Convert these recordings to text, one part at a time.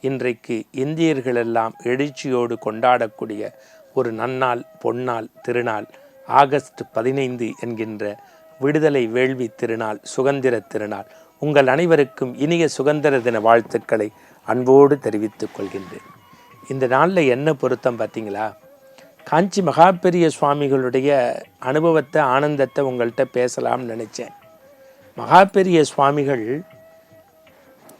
இன்றைக்கு இந்தியர்களெல்லாம் எழுச்சியோடு கொண்டாடக்கூடிய ஒரு நன்னாள் பொன்னாள் திருநாள் ஆகஸ்ட் பதினைந்து என்கின்ற விடுதலை வேள்வி திருநாள் சுதந்திர திருநாள். உங்கள் அனைவருக்கும் இனிய சுதந்திர தின வாழ்த்துக்களை அன்போடு தெரிவித்துக் கொள்கின்றேன். இந்த நாளில் என்ன பொருத்தம் பார்த்தீங்களா? காஞ்சி மகாபெரிய சுவாமிகளுடைய அனுபவத்தை ஆனந்தத்தை உங்கள்கிட்ட பேசலாம்னு நினச்சேன். மகாபெரிய சுவாமிகள்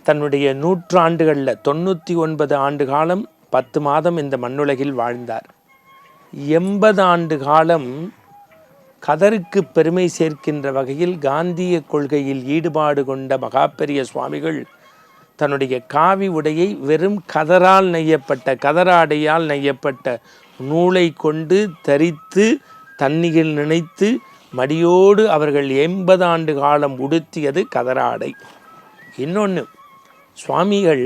தன்னுடைய நூற்றாண்டுகளில் தொண்ணூற்றி ஒன்பது ஆண்டு காலம் பத்து மாதம் இந்த மண்ணுலகில் வாழ்ந்தார். எண்பது ஆண்டு காலம் கதருக்கு பெருமை சேர்க்கின்ற வகையில் காந்திய கொள்கையில் ஈடுபாடு கொண்ட மகாபெரிய சுவாமிகள் தன்னுடைய காவி உடையை வெறும் கதரால் நெய்யப்பட்ட கதராடையால் நெய்யப்பட்ட நூலை கொண்டு தரித்து தண்ணியில் நினைத்து மடியோடு அவர்கள் எண்பது ஆண்டு காலம் உடுத்தியது கதராடை. இன்னொன்று சுவாமிகள்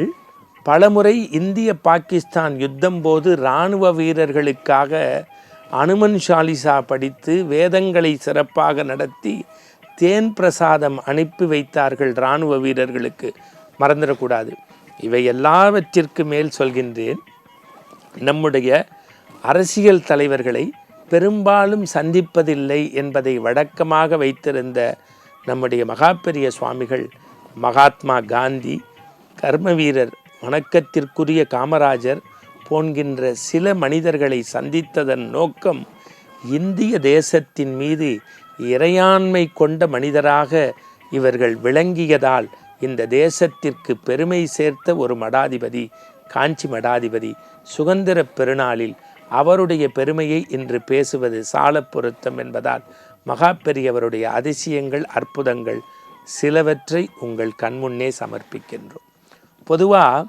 பலமுறை இந்திய பாகிஸ்தான் யுத்தம் போது இராணுவ வீரர்களுக்காக அனுமன் சாலிசா படித்து வேதங்களை சிறப்பாக நடத்தி தேன் பிரசாதம் அனுப்பி வைத்தார்கள் இராணுவ வீரர்களுக்கு. மறந்துடக்கூடாது. இவை எல்லாவற்றிற்கு மேல் சொல்கின்றேன். நம்முடைய அரசியல் தலைவர்களை பெரும்பாலும் சந்திப்பதில்லை என்பதை வழக்கமாக வைத்திருந்த நம்முடைய மகாபெரிய சுவாமிகள் மகாத்மா காந்தி கர்ம வீரர் வணக்கத்திற்குரிய காமராஜர் போன்கின்ற சில மனிதர்களை சந்தித்ததன் நோக்கம் இந்திய தேசத்தின் மீது இறையாண்மை கொண்ட மனிதராக இவர்கள் விளங்கியதால் இந்த தேசத்திற்கு பெருமை சேர்த்த ஒரு மடாதிபதி காஞ்சி மடாதிபதி சுதந்திர பெருநாளில் அவருடைய பெருமையை இன்று பேசுவது சால பொருத்தம் என்பதால் மகா பெரியவருடைய அதிசயங்கள் அற்புதங்கள் சிலவற்றை உங்கள் கண்முன்னே சமர்ப்பிக்கின்றோம். பொதுவாக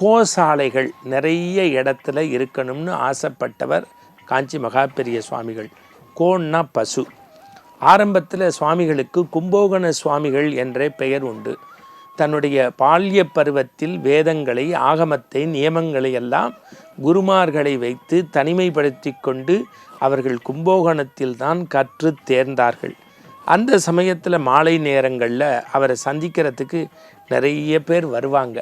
கோசாலைகள் நிறைய இடத்துல இருக்கணும்னு ஆசைப்பட்டவர் காஞ்சி மகா பெரிய சுவாமிகள். கோன்னா பசு. ஆரம்பத்தில் சுவாமிகளுக்கு கும்போகண சுவாமிகள் என்ற பெயர் உண்டு. தன்னுடைய பால்ய பருவத்தில் வேதங்களை ஆகமத்தை நியமங்களை எல்லாம் குருமார்களை வைத்து தனிமைப்படுத்தி கொண்டு அவர்கள் கும்போகணத்தில் தான் கற்று தேர்ந்தார்கள். அந்த சமயத்தில் மாலை நேரங்களில் அவரை சந்திக்கிறதுக்கு நிறைய பேர் வருவாங்க.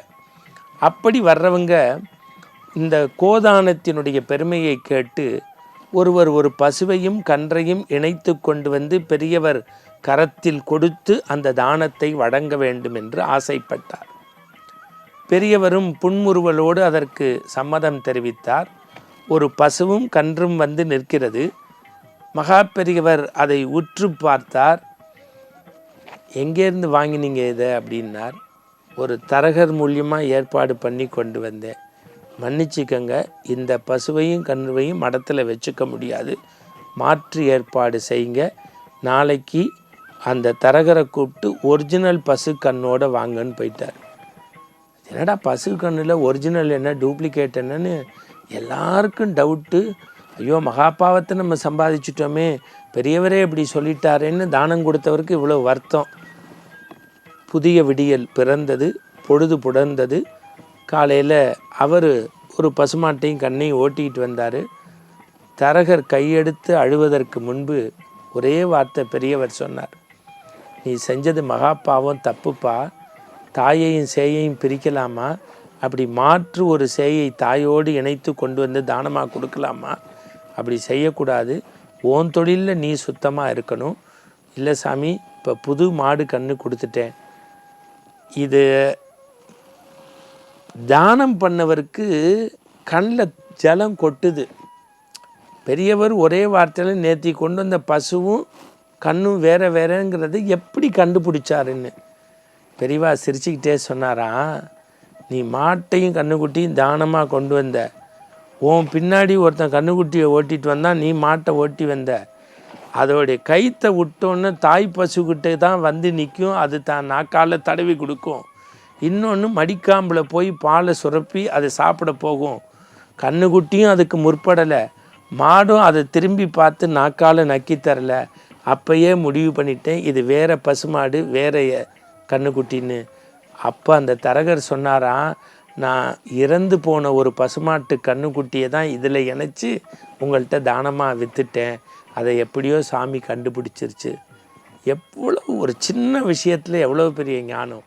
அப்படி வர்றவங்க இந்த கோதானத்தினுடைய பெருமையை கேட்டு ஒருவர் ஒரு பசுவையும் கன்றையும் இணைத்து கொண்டு வந்து பெரியவர் கரத்தில் கொடுத்து அந்த தானத்தை வழங்க வேண்டும் என்று ஆசைப்பட்டார். பெரியவரும் புன்முறுவலோடு அதற்கு சம்மதம் தெரிவித்தார். ஒரு பசுவும் கன்றும் வந்து நிற்கிறது. மகா பெரியவர் அதை உற்று பார்த்தார். எங்கேருந்து வாங்கினீங்க இதை? அப்படின்னார். ஒரு தரகர் மூலியமாக ஏற்பாடு பண்ணி கொண்டு வந்தேன். மன்னிச்சுக்கங்க இந்த பசுவையும் கன்றுவையும் மடத்தில் வச்சுக்க முடியாது. மாற்று ஏற்பாடு செய்யுங்க. நாளைக்கு அந்த தரகரை கூப்பிட்டு ஒரிஜினல் பசு கண்ணோட வாங்கன்னு போயிட்டார். என்னடா பசு கண்ணில் ஒரிஜினல் என்ன டூப்ளிகேட் என்னன்னு எல்லாருக்கும் டவுட்டு. ஐயோ மகாபாவத்தை நம்ம சம்பாதிச்சிட்டோமே பெரியவரே இப்படி சொல்லிட்டாரேன்னு தானம் கொடுத்தவருக்கு இவ்வளோ வருத்தம். புதிய விடியல் பிறந்தது பொழுது புடர்ந்தது. காலையில் அவர் ஒரு பசுமாட்டையும் கண்ணையும் ஓட்டிக்கிட்டு வந்தார். தரகர் கையெடுத்து அழுவதற்கு முன்பு ஒரே வார்த்தை பெரியவர் சொன்னார். நீ செஞ்சது மகா பாவம் தப்புப்பா. தாயையும் சேயையும் பிரிக்கலாமா? அப்படி மாற்று ஒரு சேயை தாயோடு இணைத்து கொண்டு வந்து தானமாக கொடுக்கலாமா? அப்படி செய்யக்கூடாது. ஓன் தொழிலில் நீ சுத்தமாக இருக்கணும். இல்லை சாமி இப்போ புது மாடு கன்று கொடுத்துட்டேன். இது தானம் பண்ணவருக்கு கண்ணில் ஜலம் கொட்டுது. பெரியவர் ஒரே வார்த்தையில் நேற்றி கொண்டு வந்த பசுவும் கண்ணும் வேற வேறங்கிறது எப்படி கண்டுபிடிச்சாருன்னு. பெரியவா சிரிச்சுக்கிட்டே சொன்னாராம் நீ மாட்டையும் கண்ணுக்குட்டியும் தானமாக கொண்டு வந்த? உன் பின்னாடி ஒருத்தன் கண்ணுக்குட்டியை ஓட்டிட்டு வந்தான் நீ மாட்டை ஓட்டி வந்த? அதோடைய கைத்தை விட்டோன்னு தாய் பசுக்கிட்ட தான் வந்து நிற்கும் அது தான் நாக்கால் தடவி கொடுக்கும். இன்னொன்று மடிக்காம்பில் போய் பாலை சுரப்பி அதை சாப்பிட போகும். கண்ணுக்குட்டியும் அதுக்கு முற்படலை. மாடும் அதை திரும்பி பார்த்து நாக்கால் நக்கி தரல. அப்பயே முடிவு பண்ணிட்டேன் இது வேற பசுமாடு வேற கண்ணுக்குட்டின்னு. அப்போ அந்த தரகர் சொன்னாராம் நான் இறந்து போன ஒரு பசுமாட்டு கண்ணுக்குட்டியை தான் இதில் இணைச்சி உங்கள்கிட்ட தானமாக விற்றுட்டேன் அதை எப்படியோ சாமி கண்டுபிடிச்சிருச்சு. எவ்வளோ ஒரு சின்ன விஷயத்தில் எவ்வளோ பெரிய ஞானம்.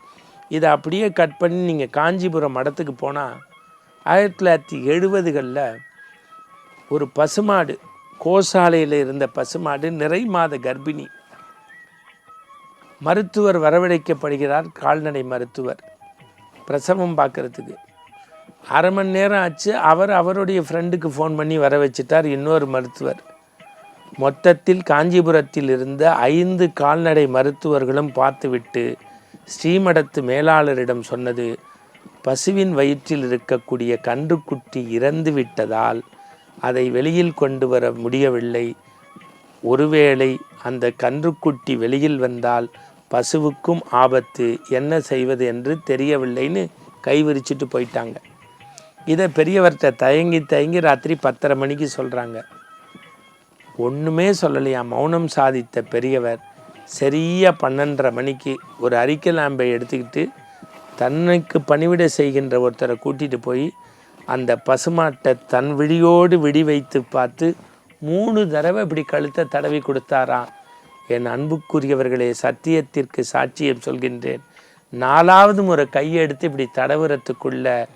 இதை அப்படியே கட் பண்ணி நீங்கள் காஞ்சிபுரம் மடத்துக்கு போனால் ஆயிரத்தி தொள்ளாயிரத்தி எழுபதுகளில் ஒரு பசுமாடு கோசாலையில் இருந்த பசுமாடு நிறை மாத கர்ப்பிணி. மருத்துவர் வரவழைக்கப்படுகிறார் கால்நடை மருத்துவர். பிரசவம் பார்க்குறதுக்கு. அரை மணி நேரம் ஆச்சு அவர் அவருடைய ஃப்ரெண்டுக்கு ஃபோன் பண்ணி வர வச்சுட்டார் இன்னொரு மருத்துவர். மொத்தத்தில் காஞ்சிபுரத்தில் இருந்த ஐந்து கால்நடை மருத்துவர்களும் பார்த்துவிட்டு ஸ்ரீமடத்து மேலாளரிடம் சொன்னது பசுவின் வயிற்றில் இருக்கக்கூடிய கன்றுக்குட்டி இறந்து விட்டதால் அதை வெளியில் கொண்டு வர முடியவில்லை. ஒருவேளை அந்த கன்றுக்குட்டி வெளியில் வந்தால் பசுவுக்கும் ஆபத்து. என்ன செய்வது என்று தெரியவில்லைன்னு கை விரிச்சிட்டு போயிட்டாங்க. இதை பெரியவர்கிட்ட தயங்கி தயங்கி ராத்திரி பத்தரை மணிக்கு சொல்கிறாங்க ஒன்றுமே சொல்லலையா? மௌனம் சாதித்த பெரியவர் சரியாக பன்னெண்டரை மணிக்கு ஒரு அரிக்கை லாம்பை எடுத்துக்கிட்டு தன்னைக்கு பணிவிட செய்கின்ற ஒருத்தரை கூட்டிகிட்டு போய் அந்த பசுமாட்டை தன் விழியோடு விடி வைத்து பார்த்து மூணு தடவை இப்படி கழுத்தை தடவி கொடுத்தாராம் என் அன்புக்குரியவர்களே சத்தியத்திற்கு சாட்சியம் சொல்கின்றேன். நாலாவது முறை கையெடுத்து இப்படி தடவுறத்துக்குள்ள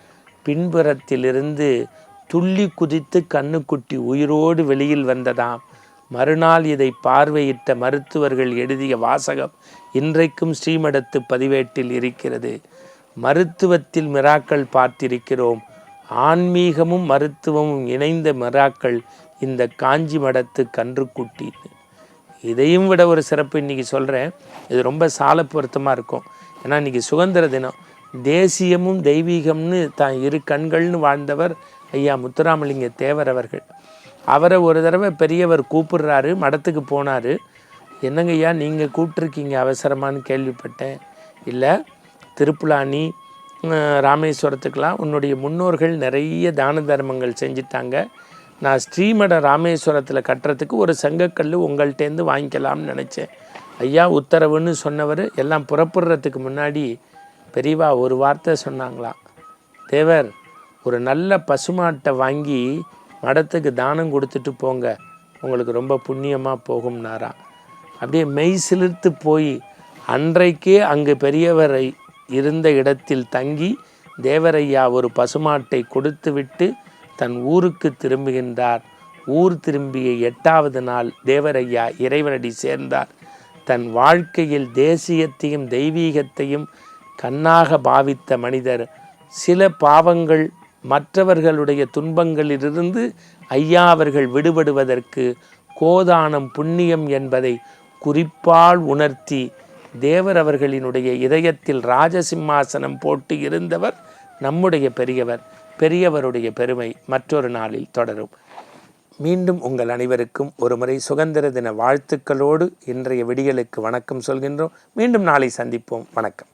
பின்புறத்திலிருந்து துள்ளி குதித்து கண்ணுக்குட்டி உயிரோடு வெளியில் வந்ததாம். மறுநாள் இதை பார்வையிட்ட மருத்துவர்கள் எழுதிய வாசகம் இன்றைக்கும் ஸ்ரீமடத்து பதிவேட்டில் இருக்கிறது. மருத்துவத்தில் மிராக்கள் பார்த்திருக்கிறோம். ஆன்மீகமும் மருத்துவமும் இணைந்த மிராக்கள் இந்த காஞ்சி மடத்து கன்றுக்குட்டி. இதையும் விட ஒரு சிறப்பு இன்றைக்கி சொல்கிறேன் இது ரொம்ப சால பொருத்தமாக இருக்கும். ஏன்னா இன்றைக்கி சுதந்திர தினம். தேசியமும் தெய்வீகம்னு தான் இரு கண்கள்னு வாழ்ந்தவர் ஐயா முத்துராமலிங்க தேவர் அவர்கள். அவரை ஒரு தடவை பெரியவர் கூப்பிடுறாரு மடத்துக்கு போனார். என்னங்க ஐயா நீங்கள் கூப்பிட்ருக்கீங்க அவசரமானு கேள்விப்பட்டேன். இல்லை திருப்புலானி ராமேஸ்வரத்துக்கெலாம் உன்னுடைய முன்னோர்கள் நிறைய தான தர்மங்கள் செஞ்சிட்டாங்க. நான் ஸ்ரீமட ராமேஸ்வரத்தில் கட்டுறதுக்கு ஒரு சங்கக்கல் உங்கள்கிட்டேருந்து வாங்கிக்கலாம்னு நினச்சேன். ஐயா உத்தரவுன்னு சொன்னவர் எல்லாம் புறப்படுறதுக்கு முன்னாடி பெரியவா ஒரு வார்த்தை சொன்னாங்களாம். தேவர் ஒரு நல்ல பசுமாட்டை வாங்கி மடத்துக்கு தானம் கொடுத்துட்டு போங்க. உங்களுக்கு ரொம்ப புண்ணியமாக போகும்னாரா அப்படியே மெய் சிலிர்த்து போய் அன்றைக்கே அங்கு பெரியவரை இருந்த இடத்தில் தங்கி தேவரையா ஒரு பசுமாட்டை கொடுத்துவிட்டு தன் ஊருக்கு திரும்புகின்றார். ஊர் திரும்பிய எட்டாவது நாள் தேவரையா இறைவனடி சேர்ந்தார். தன் வாழ்க்கையில் தேசியத்தையும் தெய்வீகத்தையும் கண்ணாக பாவித்த மனிதர் சில பாவங்கள் மற்றவர்களுடைய துன்பங்களிலிருந்து ஐயா அவர்கள் விடுபடுவதற்கு கோதானம் புண்ணியம் என்பதை குறிப்பால் உணர்த்தி தேவர் அவர்களினுடைய இதயத்தில் ராஜசிம்மாசனம் போட்டு இருந்தவர் நம்முடைய பெரியவர் பெரியவருடைய பெருமை. மற்றொரு நாளில் தொடரும். மீண்டும் உங்கள் அனைவருக்கும் ஒருமுறை சுதந்திர தின வாழ்த்துக்களோடு இன்றைய விடியலுக்கு வணக்கம் சொல்கின்றோம். மீண்டும் நாளை சந்திப்போம். வணக்கம்.